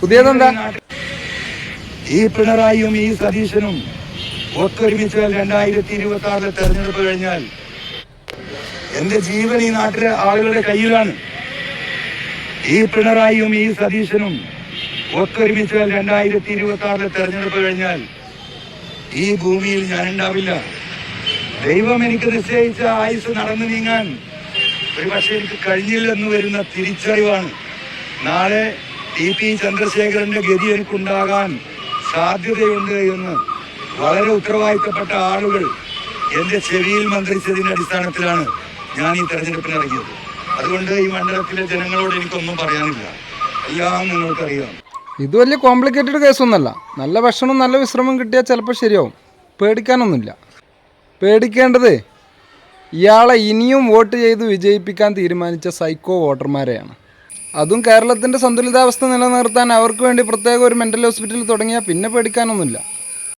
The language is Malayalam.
പുതിയതെന്താ? ഈ പിണറായിയും ഈ സതീശനും ഒത്തൊരുമിച്ചാൽ രണ്ടായിരത്തി ഇരുപത്തി ആറിലെ തെരഞ്ഞെടുപ്പ് കഴിഞ്ഞാൽ എന്റെ ജീവൻ ഈ നാട്ടിലെ ആളുകളുടെ കയ്യിലാണ്. ഈ പിണറായിയും ഈ സതീശനും ഒത്തൊരുമിച്ചാൽ രണ്ടായിരത്തി ഇരുപത്തി ആറിലെ തെരഞ്ഞെടുപ്പ് കഴിഞ്ഞാൽ ഈ ഭൂമിയിൽ ഞാൻ ഉണ്ടാവില്ല ദൈവം എനിക്ക് നിശ്ചയിച്ച ആയുസ് നടന്നു നീങ്ങാൻ ഒരു പക്ഷേ എനിക്ക് കഴിഞ്ഞില്ലെന്ന് വരുന്ന തിരിച്ചറിവാണ്. നാളെ ടി പി ചന്ദ്രശേഖരന്റെ ഗതി എനിക്കുണ്ടാകാൻ സാധ്യതയുണ്ട് എന്ന് വളരെ ഉത്തരവാദിത്തപ്പെട്ട ആളുകൾ എന്റെ ചെവിയിൽ മന്ത്രിച്ചതിന്റെ അടിസ്ഥാനത്തിലാണ് ഞാൻ ഈ തെരഞ്ഞെടുപ്പിന് ഇറങ്ങിയത്. അതുകൊണ്ട് ഈ മണ്ഡലത്തിലെ ജനങ്ങളോട് എനിക്കൊന്നും പറയാനില്ല. എല്ലാം നിങ്ങൾക്കറിയാം. ഇത് വലിയ കോംപ്ലിക്കേറ്റഡ് കേസൊന്നുമല്ല നല്ല ഭക്ഷണവും നല്ല വിശ്രമം കിട്ടിയാൽ ചിലപ്പോൾ ശരിയാവും. പേടിക്കാനൊന്നുമില്ല. പേടിക്കേണ്ടത് ഇയാളെ ഇനിയും വോട്ട് ചെയ്ത് വിജയിപ്പിക്കാൻ തീരുമാനിച്ച സൈക്കോ വോട്ടർമാരെയാണ്. അതും കേരളത്തിന്റെ സന്തുലിതാവസ്ഥ നിലനിർത്താൻ അവർക്ക് വേണ്ടി പ്രത്യേക ഒരു മെന്റൽ ഹോസ്പിറ്റൽ തുടങ്ങിയാൽ പിന്നെ പേടിക്കാനൊന്നുമില്ല.